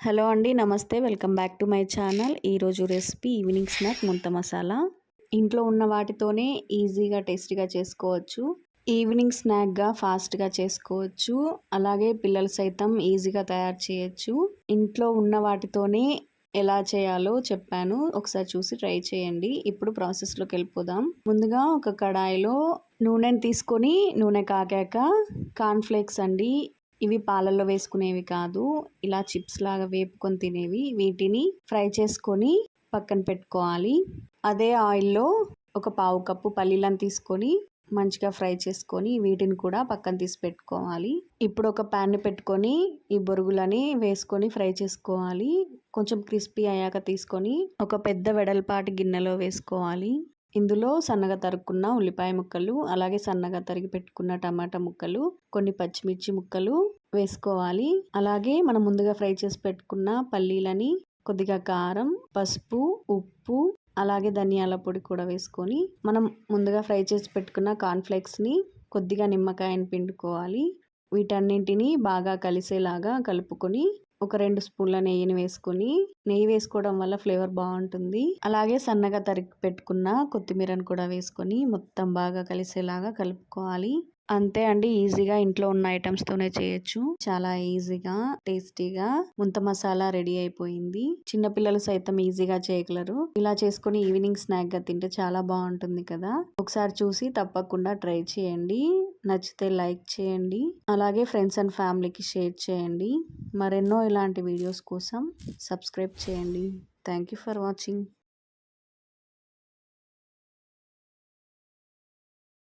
Hello అండి నమస్తే. Welcome back to my channel. ఈరోజు recipe evening snack muntha masala. ఇంట్లో ఉన్న వాటితోనే ఈజీగా టేస్టీగా చేసుకోవచ్చు. ఈవినింగ్ స్నాక్గా ఫాస్ట్గా చేసుకోవచ్చు. అలాగే పిల్లలు సైతం ఈజీగా తయారు చేయొచ్చు. ఇంట్లో ఉన్న వాటితోనే ఎలా చేయాలో చెప్పాను. ఒకసారి చూసి ట్రై చేయండి. ఇప్పుడు ప్రాసెస్లోకి వెళ్ళిపోదాం. ముందుగా ఒక కడాయిలో నూనెని తీసుకొని నూనె కాగాక కార్న్ఫ్లేక్స్ అండి ఇవి పాలల్లో వేసుకునేవి కాదు. ఇలా చిప్స్ లాగా వేపుకొని తినేవి. వీటిని ఫ్రై చేసుకొని పక్కన పెట్టుకోవాలి. అదే ఆయిల్లో ఒక పావు కప్పు పల్లీలను తీసుకొని మంచిగా ఫ్రై చేసుకొని వీటిని కూడా పక్కన తీసి పెట్టుకోవాలి. ఇప్పుడు ఒక ప్యాన్ పెట్టుకొని ఈ బొరుగులని వేసుకొని ఫ్రై చేసుకోవాలి. కొంచెం క్రిస్పీ అయ్యాక తీసుకొని ఒక పెద్ద వెడల్పాటి గిన్నెలో వేసుకోవాలి. ఇందులో సన్నగా తరుక్కున్న ఉల్లిపాయ ముక్కలు అలాగే సన్నగా తరిగి పెట్టుకున్న టమాటా ముక్కలు కొన్ని పచ్చిమిర్చి ముక్కలు వేసుకోవాలి. అలాగే మనం ముందుగా ఫ్రై చేసి పెట్టుకున్న పల్లీలని కొద్దిగా కారం పసుపు ఉప్పు అలాగే ధనియాల పొడి కూడా వేసుకొని మనం ముందుగా ఫ్రై చేసి పెట్టుకున్న కార్న్ఫ్లేక్స్ని కొద్దిగా నిమ్మకాయని పిండుకోవాలి. వీటన్నింటిని బాగా కలిసేలాగా కలుపుకొని ఒక రెండు స్పూన్ల నెయ్యిని వేసుకొని నెయ్యి వేసుకోవడం వల్ల ఫ్లేవర్ బాగుంటుంది. అలాగే సన్నగా తరిగి పెట్టుకున్న కొత్తిమీరను కూడా వేసుకొని మొత్తం బాగా కలిసేలాగా కలుపుకోవాలి. అంతే అండి ఈజీగా ఇంట్లో ఉన్న ఐటమ్స్తోనే చేయొచ్చు. చాలా ఈజీగా టేస్టీగా ముంత మసాలా రెడీ అయిపోయింది. చిన్నపిల్లలు సైతం ఈజీగా చేయగలరు. ఇలా చేసుకుని ఈవినింగ్ స్నాక్గా తింటే చాలా బాగుంటుంది కదా. ఒకసారి చూసి తప్పకుండా ట్రై చేయండి. నచ్చితే లైక్ చేయండి. అలాగే ఫ్రెండ్స్ అండ్ ఫ్యామిలీకి షేర్ చేయండి. మరెన్నో ఇలాంటి వీడియోస్ కోసం సబ్స్క్రైబ్ చేయండి. Thank you for watching.